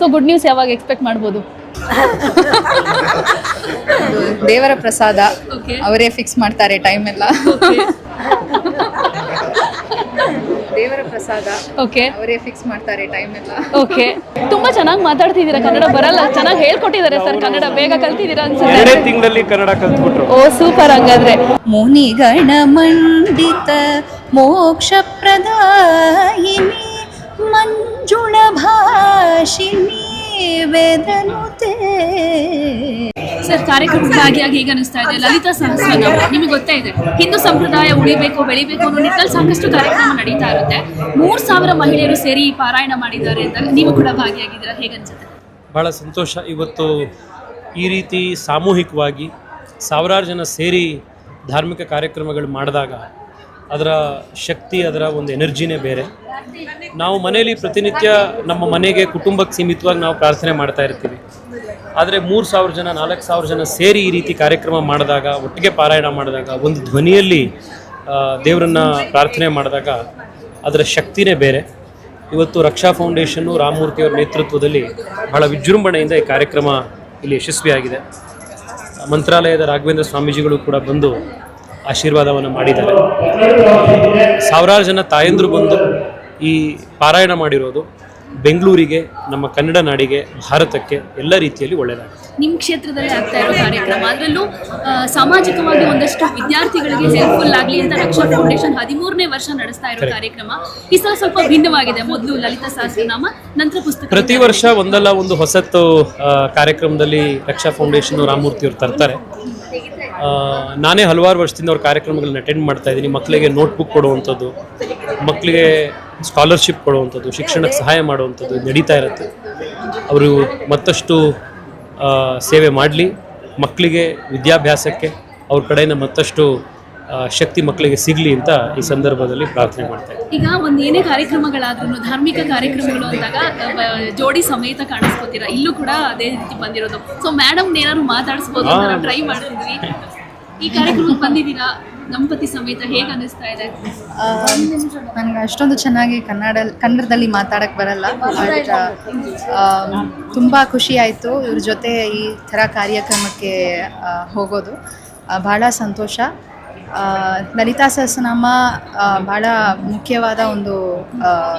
So good news ಯಾವಾಗ expect ಮಾಡ್ಬೋದು? ದೇವರ ಪ್ರಸಾದ. ಅವರೇ ಫಿಕ್ಸ್ ಮಾಡ್ತಾರೆ ಟೈಮ್ ಎಲ್ಲ. ದೇವರ ಪ್ರಸಾದ ಓಕೆ ಅವರೇ ಫಿಕ್ಸ್ ಮಾಡ್ತಾರೆ ಟೈಮ್ ಎಲ್ಲ. ಓಕೆ ತುಂಬಾ ಚೆನ್ನಾಗಿ ಮಾತಾಡ್ತಿದ್ದೀರಾ ಕನ್ನಡ ಬರಲ್ಲ. ಚೆನ್ನಾಗಿ ಹೇಳ್ಕೊಟ್ಟಿದ್ದಾರೆ ಸರ್ ಕನ್ನಡ ಬೇಗ ಕಲ್ತಿದ್ದೀರಾ ಅನ್ಸುತ್ತೆ. ಎರಡೇ ತಿಂಗಳಲ್ಲಿ ಕನ್ನಡ ಕಲ್ತ್ಬಿಟ್ರು. ಓ ಸೂಪರ್ ಹಾಗಾದ್ರೆ. ಮುನಿಗಣ ಮಂಡಿತ ಮೋಕ್ಷ ಪ್ರದಾಯಿನಿ. ಮಂಜುಳ ಭಾಷಿಣಿ ವೇದನುತೆ ಸರ್ ಕಾರ್ಯಕ್ರಮಕ್ಕೆ ಭಾಗಿಯಾಗಿ ಈಗ ಅನಿಸ್ತಾ ಇದೆ. ಲಲಿತಾ ಸಹಸ್ರನಾಮ ನಿಮಗೆ ಗೊತ್ತೇ ಇದೆ ಹಿಂದೂ ಸಂಪ್ರದಾಯ ಉಳಿಬೇಕು ಬೆಳಿಬೇಕು ಅನ್ನೋ ನಿಟ್ಟಲ್ಲಿ ಸಾಕಷ್ಟು ಕಾರ್ಯಕ್ರಮ ನಡೀತಾ ಇರುತ್ತೆ. ಮೂರು ಸಾವಿರ ಮಹಿಳೆಯರು ಸೇರಿ ಪಾರಾಯಣ ಮಾಡಿದ್ದಾರೆ ಅಂತ ನೀವು ಕೂಡ ಭಾಗಿಯಾಗಿದ್ದೀರಾ? ಹೇಗೆ ಅನ್ಸುತ್ತೆ? ಬಹಳ ಸಂತೋಷ. ಇವತ್ತು ಈ ರೀತಿ ಸಾಮೂಹಿಕವಾಗಿ ಸಾವಿರಾರು ಜನ ಸೇರಿ ಧಾರ್ಮಿಕ ಕಾರ್ಯಕ್ರಮಗಳು ಮಾಡಿದಾಗ ಅದರ ಶಕ್ತಿ, ಅದರ ಒಂದು ಎನರ್ಜಿನೇ ಬೇರೆ. ನಾವು ಮನೆಯಲ್ಲಿ ಪ್ರತಿನಿತ್ಯ ನಮ್ಮ ಮನೆಗೆ, ಕುಟುಂಬಕ್ಕೆ ಸೀಮಿತವಾಗಿ ನಾವು ಪ್ರಾರ್ಥನೆ ಮಾಡ್ತಾ ಇರ್ತೀವಿ. ಆದರೆ ಮೂರು ಸಾವಿರ ಜನ, ನಾಲ್ಕು ಸಾವಿರ ಜನ ಸೇರಿ ಈ ರೀತಿ ಕಾರ್ಯಕ್ರಮ ಮಾಡಿದಾಗ, ಒಟ್ಟಿಗೆ ಪಾರಾಯಣ ಮಾಡಿದಾಗ, ಒಂದು ಧ್ವನಿಯಲ್ಲಿ ದೇವರನ್ನು ಪ್ರಾರ್ಥನೆ ಮಾಡಿದಾಗ ಅದರ ಶಕ್ತಿನೇ ಬೇರೆ. ಇವತ್ತು ರಕ್ಷಾ ಫೌಂಡೇಶನ್ನು ರಾಮಮೂರ್ತಿಯವರ ನೇತೃತ್ವದಲ್ಲಿ ಬಹಳ ವಿಜೃಂಭಣೆಯಿಂದ ಈ ಕಾರ್ಯಕ್ರಮ ಇಲ್ಲಿ ಯಶಸ್ವಿಯಾಗಿದೆ. ಮಂತ್ರಾಲಯದ ರಾಘವೇಂದ್ರ ಸ್ವಾಮೀಜಿಗಳು ಕೂಡ ಬಂದು ಆಶೀರ್ವಾದವನ್ನು ಮಾಡಿದ್ದಾರೆ. ಸಾವಿರಾರು ಜನ ತಾಯಂದರು ಬಂದು ಈ ಪಾರಾಯಣ ಮಾಡಿರೋದು ಬೆಂಗಳೂರಿಗೆ ನಮ್ಮ ಕನ್ನಡ ನಾಡಿಗೆ ಭಾರತಕ್ಕೆ ಎಲ್ಲ ರೀತಿಯಲ್ಲಿ ಒಳ್ಳೆಯದಾಗಿದೆ ನಿಮ್ಮ ಕ್ಷೇತ್ರದಲ್ಲಿ ಆಗ್ತಾ ಇರೋ ಕಾರ್ಯಕ್ರಮ. ಅದರಲ್ಲೂ ಸಾಮಾಜಿಕವಾಗಿ ಒಂದಷ್ಟು ವಿದ್ಯಾರ್ಥಿಗಳಿಗೆ ಹೆಲ್ಪ್ಫುಲ್ ಆಗಲಿ ಅಂತ ರಕ್ಷಾ ಫೌಂಡೇಶನ್ ಹದಿಮೂರನೇ ವರ್ಷ ನಡೆಸ್ತಾ ಇರೋ ಕಾರ್ಯಕ್ರಮ. ಈ ಸಲ ಸ್ವಲ್ಪ ಭಿನ್ನವಾಗಿದೆ. ಮೊದಲು ಲಲಿತಾ ಸಹಸ್ರನಾಮ ನಂತರ ಪುಸ್ತಕ ಪ್ರತಿ ವರ್ಷ ಒಂದಲ್ಲ ಒಂದು ಹೊಸತ್ತು ಕಾರ್ಯಕ್ರಮದಲ್ಲಿ ರಕ್ಷಾ ಫೌಂಡೇಶನ್ ರಾಮಮೂರ್ತಿಯವರು ತರ್ತಾರೆ. ನಾನೇ ಹಲವಾರು ವರ್ಷದಿಂದ ಅವ್ರ ಕಾರ್ಯಕ್ರಮಗಳನ್ನ ಅಟೆಂಡ್ ಮಾಡ್ತಾ ಇದ್ದೀನಿ. ಮಕ್ಕಳಿಗೆ ನೋಟ್ಬುಕ್ ಕೊಡುವಂಥದ್ದು ಮಕ್ಕಳಿಗೆ ಸ್ಕಾಲರ್ಶಿಪ್ ಕೊಡುವಂಥದ್ದು ಶಿಕ್ಷಣಕ್ಕೆ ಸಹಾಯ ಮಾಡುವಂಥದ್ದು ನಡೀತಾ ಇರುತ್ತೆ. ಅವರು ಮತ್ತಷ್ಟು ಸೇವೆ ಮಾಡಲಿ. ಮಕ್ಕಳಿಗೆ ವಿದ್ಯಾಭ್ಯಾಸಕ್ಕೆ ಅವ್ರ ಕಡೆಯಿಂದ ಮತ್ತಷ್ಟು ಶಕ್ತಿ ಮಕ್ಕಳಿಗೆ ಸಿಗಲಿ ಅಂತ ಈ ಸಂದರ್ಭದಲ್ಲಿ ಪ್ರಾರ್ಥನೆ ಮಾಡ್ತಾ ಇದ್ದೀನಿ. ಈಗ ಒಂದು ಏನೇ ಕಾರ್ಯಕ್ರಮಗಳಾದ್ರೂ ಧಾರ್ಮಿಕ ಕಾರ್ಯಕ್ರಮಗಳು ಅಂದಾಗ ಜೋಡಿ ಸಮೇತ ಕಾಣಿಸ್ಕೋತೀರಾ? ಇಲ್ಲೂ ಕೂಡ ಅದೇ ರೀತಿ ಬಂದಿರೋದು. ಸೊ ಮೇಡಮ್ ಏನಾದ್ರು ಮಾತಾಡಿಸ್ಬೋದು ಟ್ರೈ ಮಾಡ್ತಿದ್ವಿ. ಈ ಕಾರ್ಯಕ್ರಮಕ್ಕೆ ಬಂದಿದ್ದೀರಾ? ದಂಪತಿ ಸಮೇತ ಹೇಗೆ ಇದೆ? ನನಗೆ ಅಷ್ಟೊಂದು ಚೆನ್ನಾಗಿ ಕನ್ನಡ ಕನ್ನಡದಲ್ಲಿ ಮಾತಾಡಕ್ಕೆ ಬರಲ್ಲ ಬಟ್ ತುಂಬ ಖುಷಿ ಆಯಿತು ಇವ್ರ ಜೊತೆ ಈ ಥರ ಕಾರ್ಯಕ್ರಮಕ್ಕೆ ಹೋಗೋದು. ಬಹಳ ಸಂತೋಷ. ಲಲಿತಾ ಸಹಸ್ರನಾಮ ಭಾಳ ಬಹಳ ಮುಖ್ಯವಾದ ಒಂದು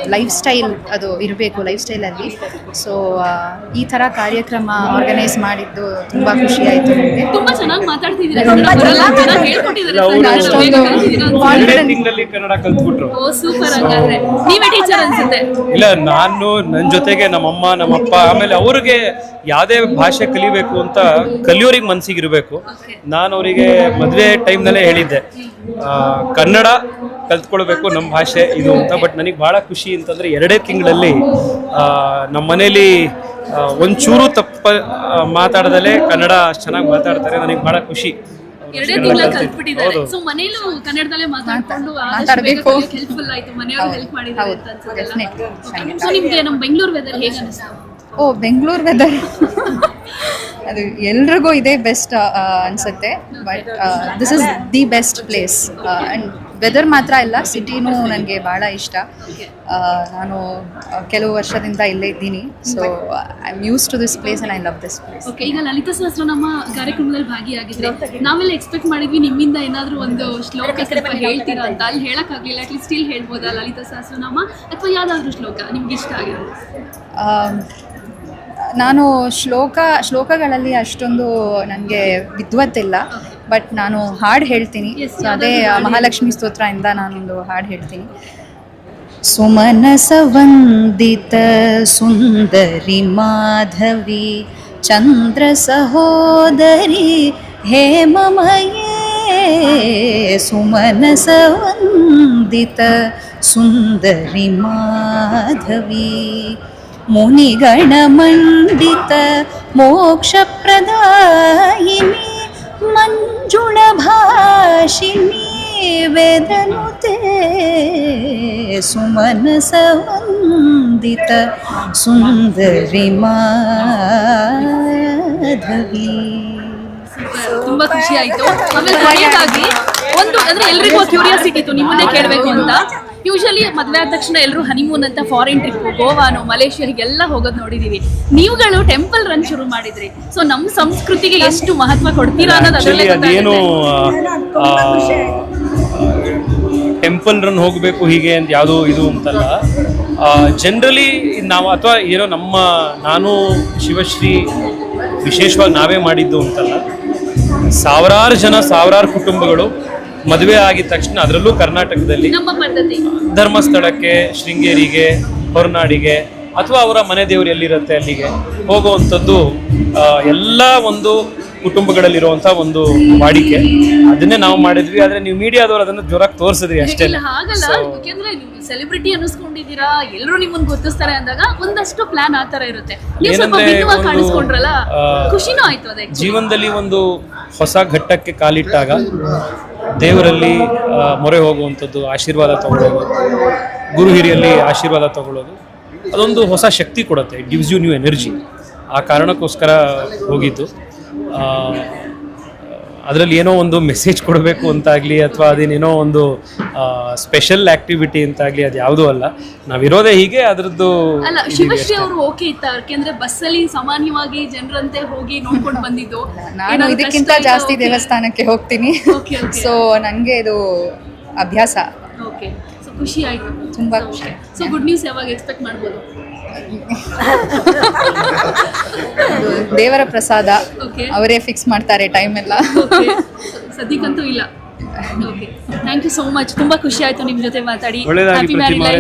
ಲೈಫ್ ಸ್ಟೈಲ್ ಅದು ಇರಬೇಕು ಲೈಫ್ ಸ್ಟೈಲಲ್ಲಿ ಸೊ ಈ ಥರ ಕಾರ್ಯಕ್ರಮ ಆರ್ಗನೈಸ್ ಮಾಡಿದ್ದು ತುಂಬ ಖುಷಿ ಆಯಿತು ಇಲ್ಲ ನಾನು ನನ್ನ ಜೊತೆಗೆ ನಮ್ಮಮ್ಮ ನಮ್ಮಪ್ಪ ಆಮೇಲೆ ಅವ್ರಿಗೆ ಯಾವುದೇ ಭಾಷೆ ಕಲಿಬೇಕು ಅಂತ ಕಲಿಯೋರಿಗೆ ಇರಬೇಕು ನಾನು ಅವರಿಗೆ ಮದುವೆ ಟೈಮ್ನಲ್ಲೇ ಹೇಳಿದ್ದೆ. ಕನ್ನಡ ಕಲ್ತ್ಕೊಳ್ಬೇಕು ನಮ್ಮ ಭಾಷೆ ಇದು ಅಂತ. ಬಟ್ ನನಗೆ ಭಾಳ ಖುಷಿ ಅಂತಂದರೆ ಎರಡೇ ತಿಂಗಳಲ್ಲಿ ನಮ್ಮ ಮನೇಲಿ ಒಂಚೂರು ತಪ್ಪ ಮಾತಾಡದಲ್ಲೇ ಕನ್ನಡ ಅಷ್ಟು ಚೆನ್ನಾಗಿ ಮಾತಾಡ್ತಾರೆ. ನನಗೆ ಭಾಳ ಖುಷಿ. ಎರಡೇ ತಿಂಗಳ ಕಲ್ತ್ಬಿಟ್ಟಿದ್ದಾರೆ. ಸೊ ಮನೇಲೂ ಕನ್ನಡದಲ್ಲೇ ಮಾತಾಡ್ಕೊಂಡು ಮಾತಾಡ್ಬೇಕು. ಹೆಲ್ಪ್ಫುಲ್ ಆಯ್ತು. ಮನೆಯವರು ಹೆಲ್ಪ್ ಮಾಡಿದ್ದಾರೆ ಅನ್ಸುತ್ತೆ ಸೊ ನಿಮ್ಗೆ ನಮ್ಮ ಬೆಂಗಳೂರು ವೆದರ್ ಹೇಗೆ ಓ ಬೆಂಗಳೂರು ವೆದರ್ ಅದು ಎಲ್ರಿಗೂ ಇದೇ ಬೆಸ್ಟ್ ಅನ್ಸುತ್ತೆ. But this is the best place and weather ಮಾತ್ರ ಇಲ್ಲ ಸಿಟಿನೂ ನನಗೆ ಭಾಳ ಇಷ್ಟ. ನಾನು ಕೆಲವು ವರ್ಷದಿಂದ ಇಲ್ಲೇ ಇದ್ದೀನಿ. So I am use to this place and I love this place okay ಈಗ ಲಲಿತಾ ಸಹಸ್ರನಾಮ ಕಾರ್ಯಕ್ರಮದಲ್ಲಿ ಭಾಗಿಯಾಗಿದ್ರೆ ನಾವೆಲ್ಲ ಎಕ್ಸ್ಪೆಕ್ಟ್ ಮಾಡಿದ್ವಿ ನಿಮ್ಮಿಂದ ಏನಾದರೂ ಒಂದು ಶ್ಲೋಕ ಸ್ವಲ್ಪ ಹೇಳ್ತೀರಾ ಅಂತ. ಅಲ್ಲಿ ಹೇಳಕ್ಕಾಗ್ಲಿಲ್ಲ ಅಟ್ಲೀಸ್ಟ್ ಸ್ಟಿಲ್ ಹೇಳ್ಬೋದಾ ಲಲಿತಾ ಸಹಸ್ರನಾಮ? ಅಥವಾ ಯಾವುದಾದ್ರೂ ಶ್ಲೋಕ ನಿಮ್ಗೆ ಇಷ್ಟ ಆಗಿರೋದು? ಆಮ್, ನಾನು ಶ್ಲೋಕ ಶ್ಲೋಕಗಳಲ್ಲಿ ಅಷ್ಟೊಂದು ನನಗೆ ವಿದ್ವತ್ತಿಲ್ಲ ಬಟ್ ನಾನು ಹಾಡು ಹೇಳ್ತೀನಿ. ಅದೇ ಮಹಾಲಕ್ಷ್ಮಿ ಸ್ತೋತ್ರದಿಂದ ನಾನೊಂದು ಹಾಡು ಹೇಳ್ತೀನಿ. ಸುಮನಸವಂದಿತ ಸುಂದರಿ ಮಾಧವಿ ಚಂದ್ರ ಸಹೋದರಿ ಹೇಮಮಯೇ. ಸುಮನಸವಂದಿತ ಸುಂದರಿ ಮಾಧವಿ. ಮುನಿಗಣಮಂಡಿತ ಮೋಕ್ಷಪ್ರದಾಯಿನಿ ಮಂಜುಳ ಭಾಷಿಣಿ ವೇದನು ಸುಮನ ವಂದಿತ ಸುಂದರಿ ಮಾಧವಿ. ತುಂಬಾ ಖುಷಿ ಆಯ್ತು. ಆಮೇಲೆ ಒಂದು ಅಂದ್ರೆ ಎಲ್ರಿಗೂ ಕ್ಯೂರಿಯಾಸಿಟಿ ಇತ್ತು, ನಿಮ್ಮನ್ನೇ ಕೇಳಬೇಕು ಅಂತ. ಯೂಶಲಿ ಮದುವೆ ಆದ ತಕ್ಷಣ ಎಲ್ಲರೂ ಹನಿಮೂನ್ ಅಂತ ಫಾರಿನ್ ಟ್ರಿಪ್ ಗೋವಾನು ಮಲೇಷಿಯಾ ಹೀಗೆಲ್ಲ ಹೋಗೋದು ನೋಡಿದೀವಿ. ನೀವುಗಳು ಟೆಂಪಲ್ ರನ್ ಶುರು ಮಾಡಿದ್ರಿ. ಸೊ ನಮ್ಮ ಸಂಸ್ಕೃತಿಗೆ ಎಷ್ಟು ಮಹತ್ವ ಕೊಡ್ತೀರಾ ಅನ್ನೋದು ಆಕ್ಚುಲಿ ಅದರಲ್ಲೇ ಅದೇನು ಟೆಂಪಲ್ ರನ್ ಹೋಗಬೇಕು ಹೀಗೆ ಅಂತ ಯಾವುದೋ ಇದು ಅಂತಲ್ಲ. ಜನರಲಿ ನಾವು ಅಥವಾ ಏನೋ ನಮ್ಮ ನಾನು ಶಿವಶ್ರೀ ವಿಶೇಷವಾಗಿ ನಾವೇ ಮಾಡಿದ್ದು ಅಂತಲ್ಲ. ಸಾವಿರಾರು ಜನ ಸಾವಿರಾರು ಕುಟುಂಬಗಳು ಮದುವೆ ಆಗಿದ ತಕ್ಷಣ ಅದರಲ್ಲೂ ಕರ್ನಾಟಕದಲ್ಲಿ ಧರ್ಮಸ್ಥಳಕ್ಕೆ ಶೃಂಗೇರಿಗೆ ಹೊರನಾಡಿಗೆ ಅಥವಾ ಅವರ ಮನೆ ದೇವರು ಎಲ್ಲಿರುತ್ತೆ ಅಲ್ಲಿಗೆ ಹೋಗುವಂಥದ್ದು ಎಲ್ಲ ಒಂದು ಕುಟುಂಬಗಳಲ್ಲಿರುವಂಥ ಒಂದು ವಾಡಿಕೆ. ಅದನ್ನೇ ನಾವು ಮಾಡಿದ್ವಿ. ಆದರೆ ನೀವು ಮೀಡಿಯಾದವರು ಅದನ್ನು ಜೋರಾಗಿ ತೋರಿಸಿದ್ರಿ ಅಷ್ಟೇ. ಸೆಲೆಬ್ರಿಟಿ ಅನ್ನಿಸ್ಕೊಂಡಿದ್ದೀರಾ ಎಲ್ಲರೂ ನಿಮ್ಮನ್ನ ಗುರುತಿಸ್ತಾರೆ ಅಂದಾಗ ಒಂದಷ್ಟು ಪ್ಲಾನ್ ಆ ತರ ಇರುತ್ತೆ. ಕಾಣಿಸ್ಕೊಂಡ್ರಲ್ಲ ಖುಷಿನೂ ಆಯ್ತು ಅದೇ ಜೀವನದಲ್ಲಿ ಒಂದು ಹೊಸ ಘಟ್ಟಕ್ಕೆ ಕಾಲಿಟ್ಟಾಗ ದೇವರಲ್ಲಿ ಮೊರೆ ಹೋಗುವಂಥದ್ದು, ಆಶೀರ್ವಾದ ತಗೊಳ್ಳೋದು ಗುರು ಹಿರಿಯಲ್ಲಿ ಆಶೀರ್ವಾದ ತಗೊಳ್ಳೋದು, ಅದೊಂದು ಹೊಸ ಶಕ್ತಿ ಕೊಡುತ್ತೆ. It gives you new energy ಆ ಕಾರಣಕ್ಕೋಸ್ಕರ ಹೋಗಿದ್ದು. ಅದರಲ್ಲಿ ಏನೋ ಒಂದು ಮೆಸೇಜ್ ಕೊಡಬೇಕು ಅಂತಾಗಲಿ ಅಥವಾ ಅದೇನೇನೋ ಒಂದು ಸ್ಪೆಷಲ್ ಆಕ್ಟಿವಿಟಿ ಅಂತಾಗಲಿ ಅದು ಯಾವುದೂ ಅಲ್ಲ. ನಾವಿರೋದೇ ಹೀಗೆ ಅದರದ್ದು ಅಲ್ಲ ಶಿವಶ್ರೀ ಅವರು ಓಕೆ ಇತ್ತ? ಯಾಕೆಂದ್ರೆ ಬಸ್ಸಲ್ಲಿ ಸಾಮಾನ್ಯವಾಗಿ ಜನರಂತೆ ಹೋಗಿ ನೋಡ್ಕೊಂಡು ಬಂದಿದ್ದು. ನಾನು ಏನಾದ್ರು ಇದಕ್ಕಿಂತ ಕಷ್ಟ ಜಾಸ್ತಿ okay. ದೇವಸ್ಥಾನಕ್ಕೆ ಹೋಗ್ತೀನಿ. Okay, okay. ಸೊ ನನಗೆ ಇದು ಅಭ್ಯಾಸ. ಓಕೆ ಸೊ ಖುಷಿ ಆಯ್ತು. ತುಂಬಾ ಖುಷಿ. ಸೊ ಗುಡ್ ನ್ಯೂಸ್ ಯಾವಾಗ ಎಕ್ಸ್ಪೆಕ್ಟ್ ಮಾಡ್ಬೋದು? ದೇವರ ಪ್ರಸಾದ. ಓಕೆ ಅವರೇ ಫಿಕ್ಸ್ ಮಾಡ್ತಾರೆ ಟೈಮ್ ಎಲ್ಲ. ಸದ್ಯಕ್ಕಂತೂ ಇಲ್ಲ. Okay thank you so much ತುಂಬಾ ಖುಷಿ ಆಯ್ತು ನಿಮ್ ಜೊತೆ ಮಾತಾಡಿ. ಹ್ಯಾಪಿ ಪ್ರತಿಮಾ ಮ್ಯಾರಿ ಅವರೇ.